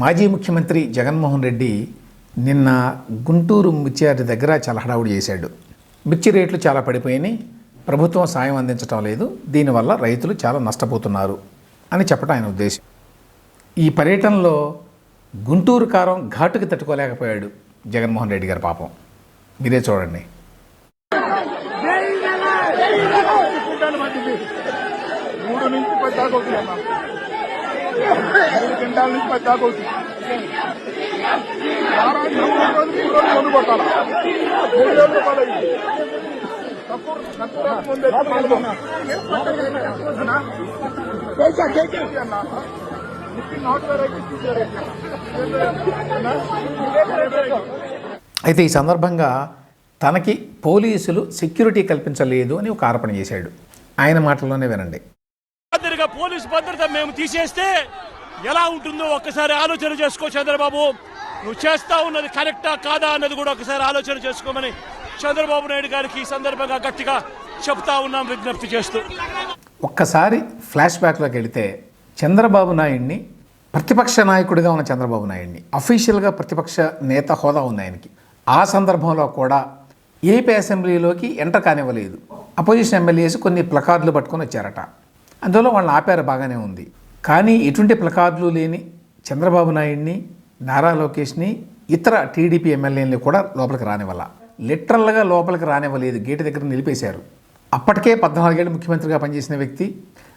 మాజీ ముఖ్యమంత్రి జగన్మోహన్ రెడ్డి నిన్న గుంటూరు మిర్చి దగ్గర చాలా హడావుడి చేశాడు. మిర్చి రేట్లు చాలా పడిపోయినాయి. ప్రభుత్వం సాయం అందించడం లేదు. దీనివల్ల రైతులు చాలా నష్టపోతున్నారు అని చెప్పడం ఆయన ఉద్దేశం. ఈ పర్యటనలో గుంటూరు కారం ఘాటుకి తట్టుకోలేకపోయాడు జగన్మోహన్ రెడ్డి గారి పాపం. మీరే చూడండి. మూడు నుంచి పది క్వింటాల నుంచి పది దాకా అవుతుంది వారానికి మూడు రోజులు మూడు రోజులు కొను కొట్టాలి మూడు వేల రూపాయలు అయింది తక్కువ తక్కువ ముందే అయితే ఈ సందర్భంగా తనకి పోలీసులు సెక్యూరిటీ కల్పించలేదు అని ఒక ఆరోపణ చేశాడు. ఆయన మాటల్లోనే వినండి. పోలీసు భద్రత మేము తీసేస్తే ఎలా ఉంటుందో ఒక్కసారి ఆలోచన చేసుకో చంద్రబాబు. నువ్వు చేస్తా ఉన్నది కరెక్టా కాదా అన్నది కూడా ఒకసారి ఆలోచన చేసుకోమని చంద్రబాబు నాయుడు గారికి ఈ సందర్భంగా గట్టిగా చెప్తా ఉన్నాం విజ్ఞప్తి చేస్తూ. ఒక్కసారి ఫ్లాష్ బ్యాక్లోకి వెళితే చంద్రబాబు నాయుడిని ప్రతిపక్ష నాయకుడిగా ఉన్న చంద్రబాబు నాయుడిని అఫీషియల్గా ప్రతిపక్ష నేత హోదా ఉంది ఆయనకి. ఆ సందర్భంలో కూడా ఏపీ అసెంబ్లీలోకి ఎంటర్ కానివ్వలేదు. అపోజిషన్ ఎమ్మెల్యేస్ కొన్ని ప్లకార్డులు పట్టుకొని వచ్చారట. అందులో వాళ్ళని ఆపారు బాగానే ఉంది. కానీ ఎటువంటి ప్లకార్డులు లేని చంద్రబాబు నాయుడిని నారా లోకేష్ని ఇతర టీడీపీ ఎమ్మెల్యేలని కూడా లోపలికి రానివ్వాల. లిటరల్గా లోపలికి రానివ్వలేదు. గేటు దగ్గర నిలిపేశారు. అప్పటికే పద్నాలుగేళ్ళు ముఖ్యమంత్రిగా పనిచేసిన వ్యక్తి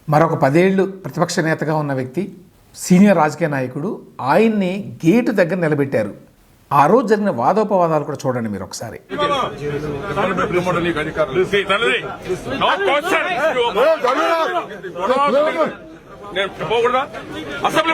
మరొక పదేళ్ళు ప్రతిపక్ష నేతగా ఉన్న వ్యక్తి సీనియర్ రాజకీయ నాయకుడు ఆయన్ని గేటు దగ్గర నిలబెట్టారు. ఆ రోజు జరిగిన వాదోపవాదాలు కూడా చూడండి మీరు ఒకసారి. నేను అసెంబ్లీ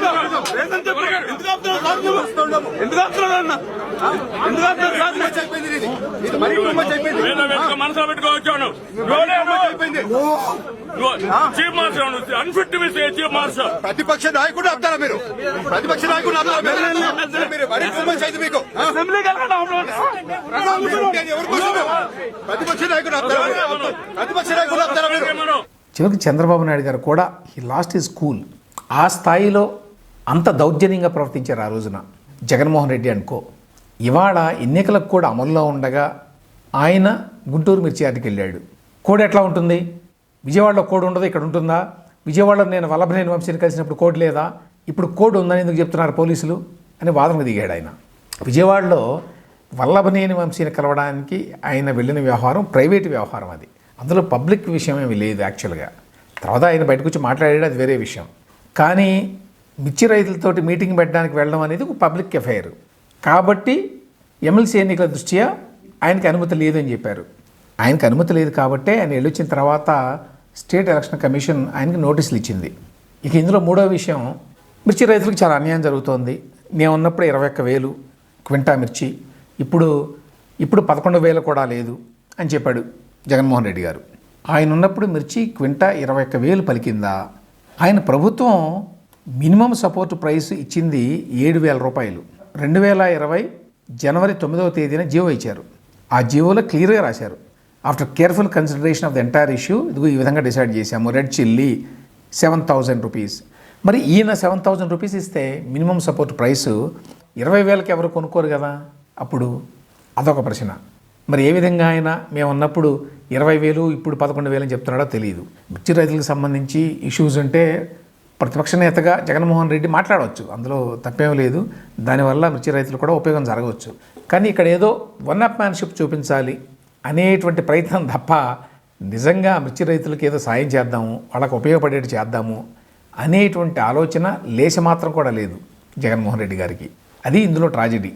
మనసులో పెట్టుకోవచ్చాను chief marshal unfit miss chief marshal ప్రతిపక్ష నాయకుడు ఆపుతారా మీరు? ప్రతిపక్ష నాయకుడు మీకు? ప్రతిపక్ష? ప్రతిపక్ష ఆపుతారా మీరు? చివరికి చంద్రబాబు నాయుడు గారు కూడా హీ లాస్ట్ ఈ స్కూల్ ఆ స్థాయిలో అంత దౌర్జన్యంగా ప్రవర్తించారు ఆ రోజున. జగన్మోహన్ రెడ్డి అనుకో ఇవాళ ఎన్నికలకు కూడా అమల్లో ఉండగా ఆయన గుంటూరు మిర్చి యార్డుకి వెళ్ళాడు కోడ్ ఎట్లా ఉంటుంది? విజయవాడలో కోడ్ ఉండదు? ఇక్కడ ఉంటుందా? విజయవాడలో నేను వల్లభనేని వంశీని కలిసినప్పుడు కోడ్ లేదా? ఇప్పుడు కోడ్ ఉందని ఎందుకు చెప్తున్నారు పోలీసులు? అని వాదనకు దిగాడు ఆయన. విజయవాడలో వల్లభనేని వంశీని కలవడానికి ఆయన వెళ్ళిన వ్యవహారం ప్రైవేట్ వ్యవహారం అది. అందులో పబ్లిక్ విషయం ఏమి లేదు యాక్చువల్గా. తర్వాత ఆయన బయటకు వచ్చి మాట్లాడాడు అది వేరే విషయం. కానీ మిర్చి రైతులతోటి మీటింగ్ పెట్టడానికి వెళ్ళడం అనేది ఒక పబ్లిక్ అఫైర్. కాబట్టి ఎమ్మెల్సీ ఎన్నికల దృష్ట్యా ఆయనకి అనుమతి లేదని చెప్పారు. ఆయనకి అనుమతి లేదు కాబట్టే ఆయన వెళ్ళొచ్చిన తర్వాత స్టేట్ ఎలక్షన్ కమిషన్ ఆయనకి నోటీసులు ఇచ్చింది. ఇక ఇందులో మూడో విషయం మిర్చి రైతులకు చాలా అన్యాయం జరుగుతోంది. నేను ఉన్నప్పుడు ఇరవై ఒక్క వేలు క్వింటా మిర్చి ఇప్పుడు ఇప్పుడు పదకొండు వేలు కూడా లేదు అని చెప్పాడు జగన్మోహన్ రెడ్డి గారు. ఆయన ఉన్నప్పుడు మిర్చి క్వింటా ఇరవై ఒక్క వేలు పలికిందా? ఆయన ప్రభుత్వం మినిమం సపోర్ట్ ప్రైస్ ఇచ్చింది ఏడు వేల రూపాయలు. రెండు వేల ఇరవై జనవరి తొమ్మిదవ తేదీన జీవో ఇచ్చారు. ఆ జీవోలో క్లియర్గా రాశారు. After careful consideration of the entire issue ఇదిగో ఈ విధంగా డిసైడ్ చేశాము. Red chilli seven thousand rupees. మరి ఈయన సెవెన్ థౌజండ్ రూపీస్ ఇస్తే మినిమం సపోర్ట్ ప్రైస్ ఇరవై వేలకి ఎవరు కొనుక్కోరు కదా? అప్పుడు అదొక ప్రశ్న. మరి ఏ విధంగా ఆయన మేము ఉన్నప్పుడు ఇరవై వేలు ఇప్పుడు పదకొండు వేలు అని చెప్తున్నాడో తెలియదు మిర్చి రైతులకు సంబంధించి ఇష్యూస్ ఉంటే ప్రతిపక్ష నేతగా జగన్మోహన్ రెడ్డి మాట్లాడవచ్చు. అందులో తప్పేం లేదు. దానివల్ల మిర్చి రైతులు కూడా ఉపయోగం జరగవచ్చు. కానీ ఇక్కడ ఏదో వన్ అప్ మ్యాన్షిప్ చూపించాలి అనేటువంటి ప్రయత్నం తప్ప నిజంగా మిర్చి రైతులకు ఏదో సాయం చేద్దాము వాళ్ళకు ఉపయోగపడేటి చేద్దాము అనేటువంటి ఆలోచన లేశ మాత్రం కూడా లేదు జగన్మోహన్ రెడ్డి గారికి. అది ఇందులో ట్రాజెడీ